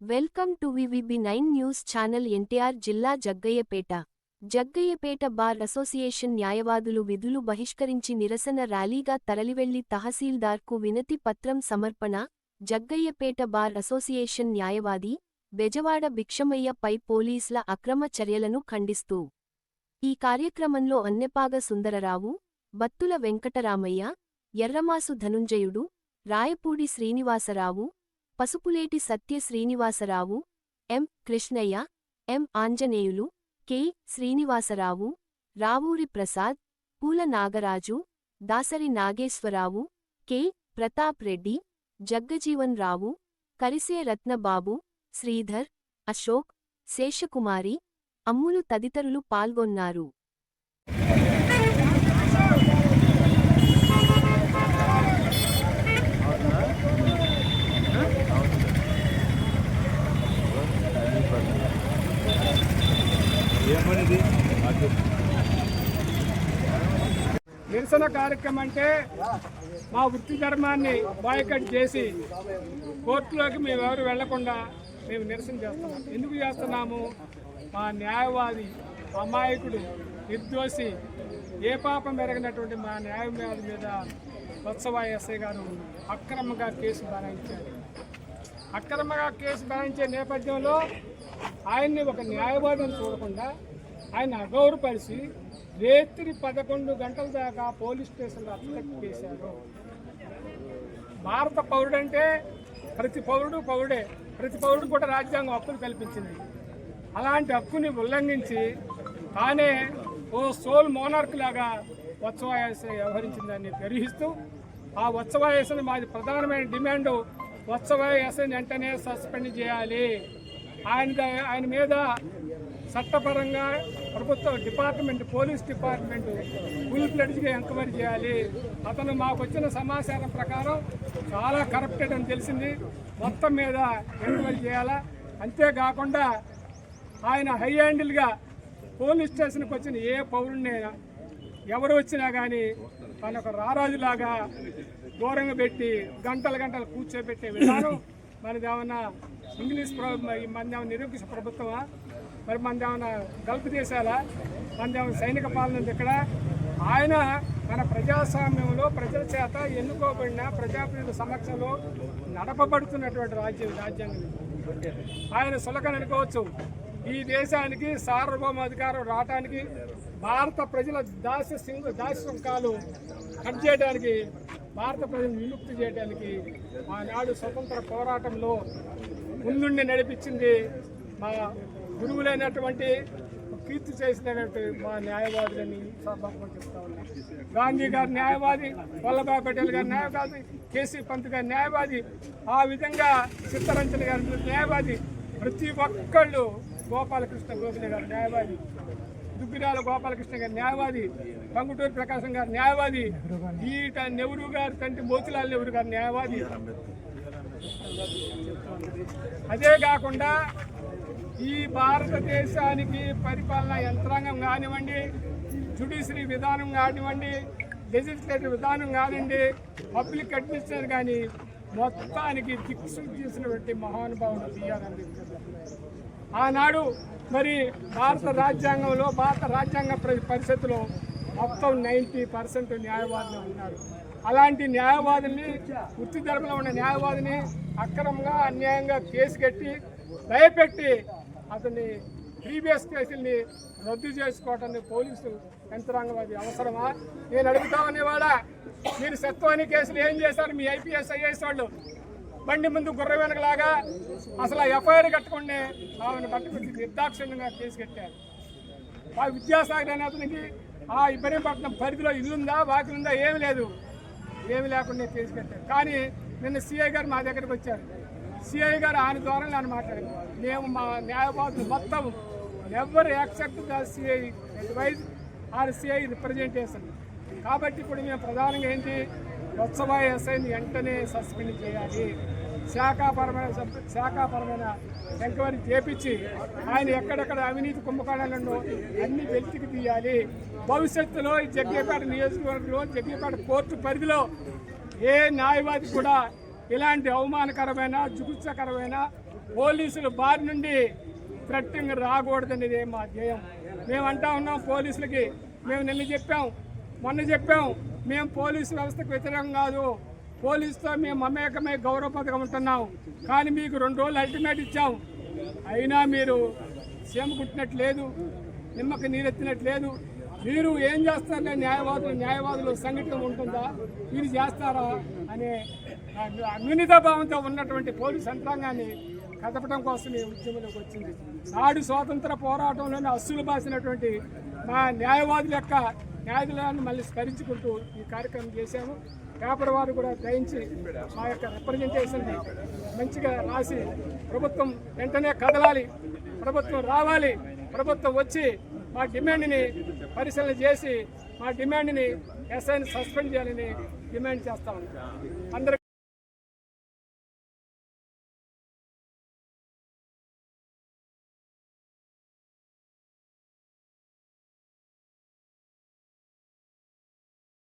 Welcome to VVB nine news channel NTR జిల్లా Jaggayyapeta. Jaggayyapeta bar association న్యాయవాదులు విధులు బహిష్కరించి నిరసన ర్యాలీగా తరలివెళ్ళి తహసీల్దార్కు వినతి పత్రం సమర్పణ జగ్గయ్యపేట బార్ అసోసియేషన్ న్యాయవాది బెజవాడ భిక్షమయ్యపై పోలీసుల అక్రమ చర్యలను ఖండిస్తూ. ఈ కార్యక్రమంలో Annepaga Sundararao Battula Venkataramaiah Erramasu Dhanunjayudu Rayapudi Srinivasarao Pasupuleti Satya Srinivasarao M. Krishnaiah M. Anjaneyulu K. Srinivasarao Ravuri Prasad Poola Nagaraju Dasari Nageswararao K. Pratap Reddy Jagjivan Rao Karise Ratnababu Sridhar Ashok Seshakumari Ammulu తదితరులు పాల్గొన్నారు ఏం పనిది అది నిరసన కార్యక్రమం అంటే మా వృత్తి ధర్మాన్ని బాయ్కట్ చేసి కోర్టులోకి మేము ఎవరు వెళ్ళకుండా మేము నిరసన చేస్తున్నాం. ఎందుకు చేస్తున్నాము? మా న్యాయవాది అమాయకుడు నిర్దోషి ఏ పాపం మెరగినటువంటి మా న్యాయవాది మీద వత్సవా ఎస్ఐ గారు అక్రమంగా కేసు బనాయించారు. అక్రమంగా కేసు బనాయించే నేపథ్యంలో ఆయన్ని ఒక న్యాయవాదిని చూడకుండా ఆయన అగౌరవపరిచి రేత్రి పదకొండు గంటల దాకా పోలీస్ స్టేషన్లో అరెస్ట్ చేశారు. భారత పౌరుడంటే ప్రతి పౌరుడు పౌరుడే. ప్రతి పౌరుడు కూడా రాజ్యాంగం హక్కులు కల్పించింది. అలాంటి హక్కుని ఉల్లంఘించి తానే ఓ సోల్ మోనార్క్ లాగా ఉత్సవాయస వ్యవహరించిందని గర్హిస్తూ ఆ ఉత్సవాయసని మాది ప్రధానమైన డిమాండ్. ఉత్సవాయసని వెంటనే సస్పెండ్ చేయాలి. ఆయన ఆయన మీద చట్టపరంగా ప్రభుత్వ డిపార్ట్మెంట్ పోలీస్ డిపార్ట్మెంట్ ఫుల్ ఫ్లెడ్జ్గా ఎంక్వైరీ చేయాలి. అతను మాకు వచ్చిన సమాచారం ప్రకారం చాలా కరప్టెడ్ అని తెలిసింది. మొత్తం మీద ఎంక్వైరీ చేయాలా? అంతేకాకుండా ఆయన హై హ్యాండిల్గా పోలీస్ స్టేషన్కి వచ్చిన ఏ పౌరుడిని ఎవరు వచ్చినా కానీ తన ఒక రారాజులాగా దూరంగా పెట్టి గంటలు గంటలు కూర్చోబెట్టే విధానం మనది ఏమన్నా ఇంగ్లీష్ ప్రభుత్వం మనది ఏమన్నా నిరూపిత ప్రభుత్వమా? మరి మనది ఏమైనా గల్ఫ్ దేశాలా? మనది సైనిక పాలన ఇక్కడ? ఆయన మన ప్రజాస్వామ్యంలో ప్రజల చేత ఎన్నుకోబడిన ప్రజాప్రతినిధుల సమక్షంలో నడపబడుతున్నటువంటి రాజ్యం రాజ్యాంగం. ఆయన సులకన అనుకోవచ్చు. ఈ దేశానికి సార్వభౌమాధికారం రావటానికి భారత ప్రజల దాస్య సింగ్ దాస్యంకాలు కట్ చేయడానికి భారత ప్రజలను విముక్తి చేయడానికి ఆనాడు స్వతంత్ర పోరాటంలో ముందుండి నడిపించింది మా గురువులైనటువంటి కీర్తి చేసినటువంటి మా న్యాయవాదులని సందర్భంగా చెప్తా ఉన్నాం. గాంధీ గారు న్యాయవాది వల్లభాయ్ పటేల్ గారు న్యాయవాది కేసీ పంత్ గారి న్యాయవాది. ఆ విధంగా చిత్తరంజన్ గారి న్యాయవాది. ప్రతి ఒక్కళ్ళు గోపాలకృష్ణ గోఖలే గారి న్యాయవాది. దుగ్గిరాల గోపాలకృష్ణ గారి న్యాయవాది. పంగుటూరు ప్రకాశం గారు న్యాయవాది. ఈట నెహ్రూ గారు తండ్రి మోతిలాల్ నెహ్రూ గారి న్యాయవాది. అదే కాకుండా ఈ భారతదేశానికి పరిపాలన యంత్రాంగం కానివ్వండి జుడిషియరీ విధానం కానివ్వండి లెజిస్లేటివ్ విధానం కానివ్వండి పబ్లిక్ అడ్మినిస్ట్రేటర్ కానీ మొత్తానికి దిక్సు చేసినటువంటి మహానుభావుడు బిఆర్ అంబేద్కర్. ఆనాడు మరి భారత రాజ్యాంగంలో భారత రాజ్యాంగ ప్ర- పరిషత్తులో మొత్తం నైంటీ పర్సెంట్ న్యాయవాదులు ఉన్నారు. అలాంటి న్యాయవాదుల్ని వృత్తి ధర్మంలో ఉన్న న్యాయవాదిని అక్రమంగా అన్యాయంగా కేసు కట్టి భయపెట్టి అతన్ని ప్రీవియస్ కేసుల్ని రద్దు చేసుకోవటానికి పోలీసు యంత్రాంగం అది అవసరమా? నేను అడుగుతామని వాళ్ళ మీరు సత్వాని కేసులు ఏం చేశారు? మీ ఐపీఎస్ ఐఏఎస్ వాళ్ళు బండి ముందు గుర్ర వెనకలాగా అసలు ఎఫ్ఐఆర్ కట్టుకుని ఆమెను పట్టుకుని నిర్దాక్షిణ్యంగా కేసు కట్టారు. ఆ విద్యాసాగర్ అనే అతనికి ఆ ఇబ్రహీంపట్నం పరిధిలో ఇల్లుందా వాకిలుందా ఏమి లేదు. ఏమి లేకుండా కేసు కట్టారు. కానీ నిన్న సీఐ గారు మా దగ్గరికి వచ్చారు. సిఐ గారు ఆయన ద్వారా నేను మాట్లాడాను. మేము మా న్యాయవాదులు మొత్తం ఎవరు accept the CI advise or CI representation కాబట్టి ఇప్పుడు మేము ప్రధానంగా ఏంటి? ఉత్సవ ఎస్ఐని వెంటనే సస్పెండ్ చేయాలి. శాఖాపరమైన శాఖాపరమైన ఎంక్వైరీ చేపించి ఆయన ఎక్కడెక్కడ అవినీతి కుంభకోణాలను అన్ని వెలితికి తీయాలి. భవిష్యత్తులో ఈ జగ్గేపేట నియోజకవర్గంలో జగ్గేపేట కోర్టు పరిధిలో ఏ న్యాయవాది కూడా ఇలాంటి అవమానకరమైన జుగుత్సకరమైన పోలీసుల బారి నుండి థ్రెట్టింగ్ రాకూడదనేది మా ధ్యేయం. మేము అంటా ఉన్నాం పోలీసులకి. మేము నిన్న చెప్పాం మొన్న చెప్పాం మేము పోలీసు వ్యవస్థకు వ్యతిరేకం కాదు. పోలీసుతో మేము అమేకమే గౌరవ పథకం ఉంటున్నాం. కానీ మీకు రెండు రోజులు అల్టిమేట్ ఇచ్చాం. అయినా మీరు సేమ కుట్టినట్టు లేదు నిమ్మకి నీరెత్తినట్లేదు మీరు ఏం చేస్తారనే న్యాయవాదులు న్యాయవాదులు సంఘటన ఉంటుందా? మీరు చేస్తారా? అనే అన్వినిత భావంతో ఉన్నటువంటి పోలీస్ యంత్రాంగాన్ని కదపడం కోసం ఈ ఉద్యమంలోకి వచ్చింది. నాడు స్వాతంత్ర పోరాటంలోనే అస్సులు బాసినటువంటి మా న్యాయవాదుల యొక్క న్యాయదులను మళ్ళీ స్మరించుకుంటూ ఈ కార్యక్రమం చేశాము. పేపర్ వారు కూడా గ్రహించి మా యొక్క రిప్రజెంటేషన్ని మంచిగా రాసి ప్రభుత్వం వెంటనే కదలాలి ప్రభుత్వం రావాలి ప్రభుత్వం వచ్చి మా డిమాండ్ని పరిశీలన చేసి మా డిమాండ్ని ఎస్ఐని సస్పెండ్ చేయాలని డిమాండ్ చేస్తాము అందరికీ